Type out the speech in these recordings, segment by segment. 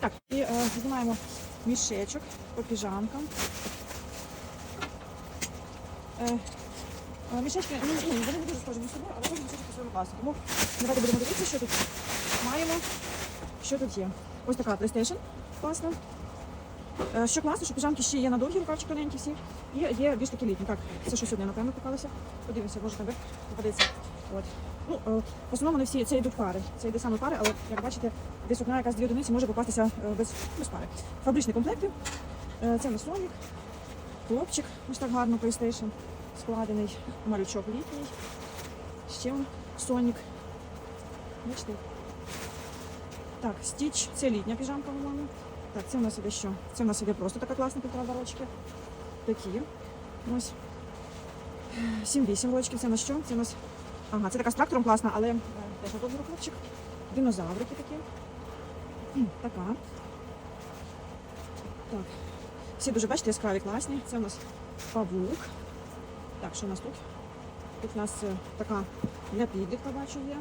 Так, і е, знімаємо мішечок по піжамкам. Е, е, мішечки, ну, ну, вони не дуже схожі між собою, але кожен мішечок по своєму класу. Тому давайте будемо дивитися, що тут маємо, що тут є. Ось така PlayStation класна. Е, Що класно, що піжамки ще є на довгі рукавчик тоненькі всі. І є більш такі літні. Так, це щось одне, напевно, попалося. Подивимося, може там попадеться. От. Ну, е, в основному не всі це йдуть пари. Це йде саме пари, але як бачите, десь одна якась дві одиниці може попастися е, без, без пари. Фабричні комплекти. Е, Це Сонік, хлопчик, ось так гарно PlayStation складений, малючок літній. Ще он Сонік. Бачите? Так, стіч, це літня піжамка, по-моєму. Так, це в нас іде що? Це в нас іде просто така класна півтора рочки. Такі. Ось. 7-8 рочків. Це на що? Це у нас. Ага, це така з трактором класна, але е, теж рукавчик. Динозаврики такі. Така. Так. Всі дуже бачите, яскраві класні. Це у нас павук. Так, що у нас тут? Тут у нас е, така для підлітка бачу є.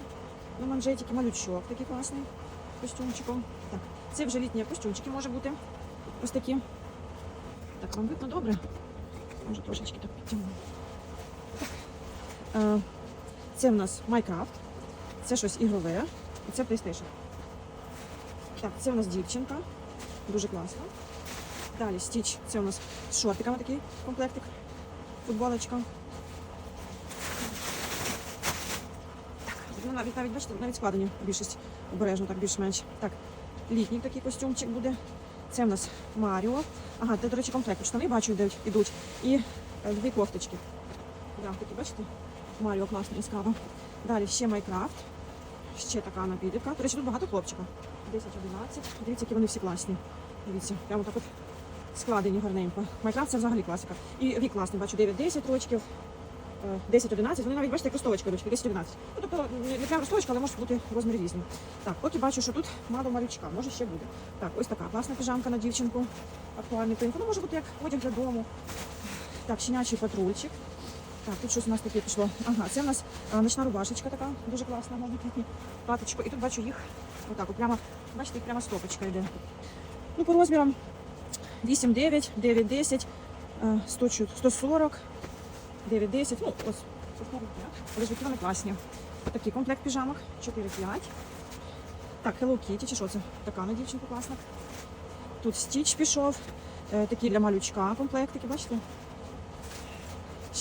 На манжетики малючок такий класний костюмчиком. Так, це вже літні костюмчики може бути. Ось такі. Так, вам видно добре? Може трошечки так підтягну. Е, Це в нас Майкрафт. Це щось ігрове. І це PlayStation. Так, це у нас дівчинка. Дуже класно. Далі стіч. Це у нас з шортиками такий комплектик. Футболочка. Так, ну навіть навіть бачите, навіть складені більшість обережно, так більш-менш. Так, літній такий костюмчик буде. Це в нас Маріо. Ага, це, до речі, комплект. Штани бачу, йдуть, ідуть. І е, дві кофточки. Да, такі, бачите? Маріо класно, яскраво. Далі ще Майкрафт. Ще така напідівка. До речі, тут багато хлопчика. 10-11. Дивіться, які вони всі класні. Дивіться, прямо так от складені гарненько. Майкрафт це взагалі класика. І вік класний, бачу, 9-10 рочків. е, 10-11, вони навіть бачите, як ростовочка ручки, 10-11. Ну, тобто не прям ростовочка, але може бути розмір різний. Так, поки бачу, що тут мало малючка, може ще буде. Так, ось така класна піжамка на дівчинку. Актуальний принт. Ну, може бути як одяг для дому. Так, щенячий патрульчик. Так, тут щось у нас таке пішло. Ага, це у нас а, ночна рубашечка така, дуже класна, можна. Платочко. І тут бачу їх отак, от прямо, бачите, їх прямо стопочка йде. Ну, по розмірам 8, 9, 9, 10, е, 100, 140, 9, 10. Ну, ось, але ж вони класні. Такий комплект піжамок, 4, 5. Так, Hello Kitty, чи що це? Така на дівчинку класна. Тут стіч пішов. Е, такі для малючка комплектики, бачите?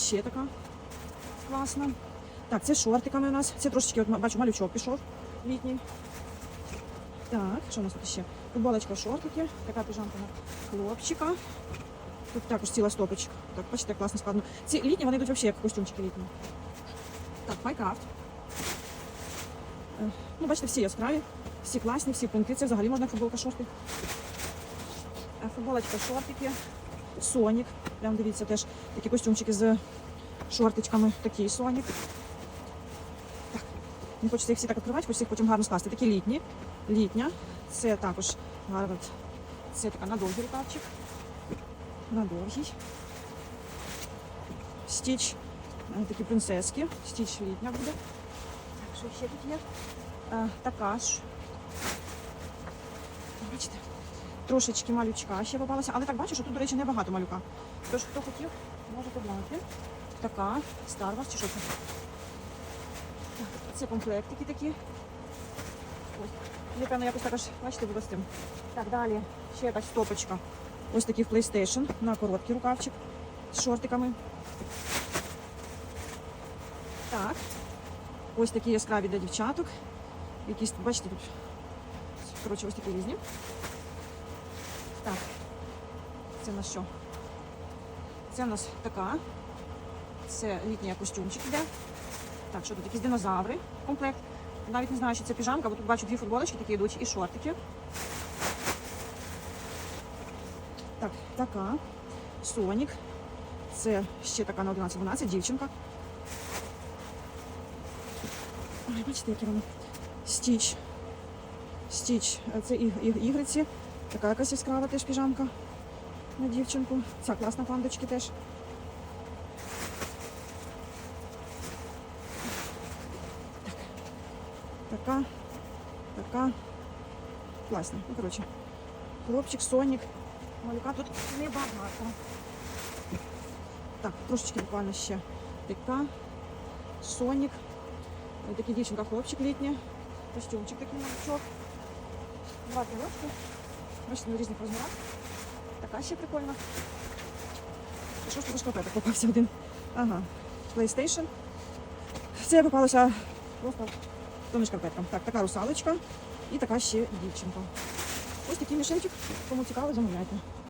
Ще така класна. Так, це шортиками у нас. Це трошечки, от, бачу, малючок пішов літній. Так, що у нас тут ще? Футболочка, шортики, така піжамка на хлопчика. Тут також ціла стопочка. Так, бачите, класно складно. Ці літні, вони йдуть взагалі як костюмчики літні. Так, Майкрафт. Ну, бачите, всі яскраві, всі класні, всі пункти. Це взагалі можна футболка, шорти. Е, Футболочка, шортики. Сонік. Прям дивіться, теж такі костюмчики з шортичками. Такий Сонік. Так. Не хочеться їх всі так відкривати, хочеться їх потім гарно скласти. Такі літні. Літня. Це також гарно. Це така на довгий рукавчик. На довгий. Стіч. е, Такі принцески. Стіч літня буде. Так, що ще тут є? Е, така ж. Бачите? Трошечки малючка ще попалася, але так бачу, що тут, до речі, небагато малюка. Тож, хто хотів, може побачити. Така, Star Wars, чи що це? Це комплектики такі. Ось. Я, певно, якось також, бачите, буду з цим. Так, далі ще якась стопочка. Ось такий в PlayStation на короткий рукавчик з шортиками. Так. Ось такі яскраві для дівчаток. Якісь, бачите, тут, коротше, ось такі різні. Так, це на що? Це у нас така. Це літній костюмчик іде. Так, що тут якісь динозаври комплект. Навіть не знаю, що це піжамка, бо тут бачу дві футболочки такі йдуть і шортики. Так, така. Сонік. Це ще така на 11-12, дівчинка. Ой, бачите, які вони. Стіч. Стіч. Це іг- іг- ігриці. Така якась яскрава теж піжамка на дівчинку. Ця класна пандочки теж. Так. Така. Така. Класна. Ну, коротше, хлопчик, сонік. Малюка тут небагато. Так, трошечки буквально ще. Така, сонік. Такий дівчинка, хлопчик літній. Костюмчик такий малючок. Два пілочки. Бачите, на різних розмірах. Така ще прикольна. Що ж тут шкарпеток попався один? Ага. PlayStation. Це попалося просто тими шкарпеткам. Так, така русалочка і така ще дівчинка. Ось такий мішечок. Кому цікаво, замовляйте.